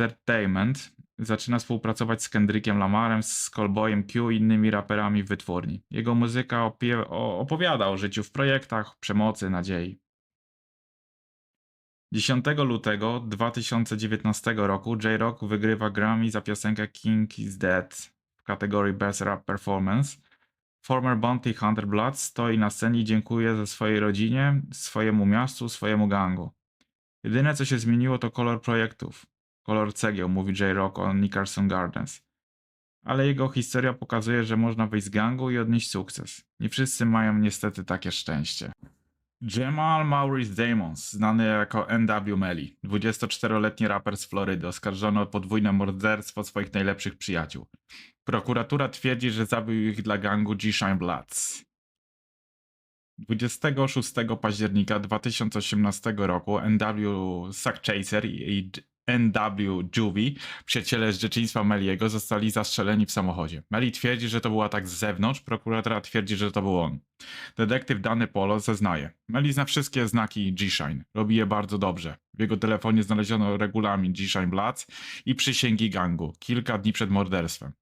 Entertainment zaczyna współpracować z Kendrickiem Lamarem, z Callboyem Q i innymi raperami w wytwórni. Jego muzyka opowiada o życiu w projektach, przemocy, nadziei. 10 lutego 2019 roku J-Rock wygrywa Grammy za piosenkę King is Dead w kategorii Best Rap Performance. Former Bounty Hunter Blood stoi na scenie i dziękuję ze swojej rodzinie, swojemu miastu, swojemu gangu. Jedyne co się zmieniło to kolor projektów. Kolor cegieł, mówi J-Rock o Nickerson Gardens. Ale jego historia pokazuje, że można wyjść z gangu i odnieść sukces. Nie wszyscy mają niestety takie szczęście. Jamal Maurice Damons, znany jako NW Melly, 24-letni raper z Florydy, oskarżony o podwójne morderstwo swoich najlepszych przyjaciół. Prokuratura twierdzi, że zabił ich dla gangu G-Shine Bloods. 26 października 2018 roku NW Sackchaser i NW Juvie, przyjaciele z dzieciństwa Meliego, zostali zastrzeleni w samochodzie. Meli twierdzi, że to był atak z zewnątrz, prokuratura twierdzi, że to był on. Detektyw Dany Polo zeznaje. Meli zna wszystkie znaki G-Shine. Robi je bardzo dobrze. W jego telefonie znaleziono regulamin G-Shine Bloods i przysięgi gangu, kilka dni przed morderstwem.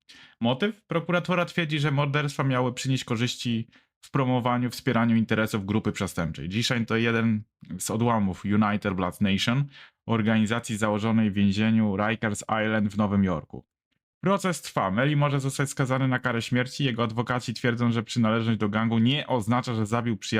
Motyw? Prokuratura twierdzi, że morderstwa miały przynieść korzyści w promowaniu, wspieraniu interesów grupy przestępczej. G-Shine to jeden z odłamów United Blood Nation, organizacji założonej w więzieniu Rikers Island w Nowym Jorku. Proces trwa. Meli może zostać skazany na karę śmierci. Jego adwokaci twierdzą, że przynależność do gangu nie oznacza, że zabił przyjaciół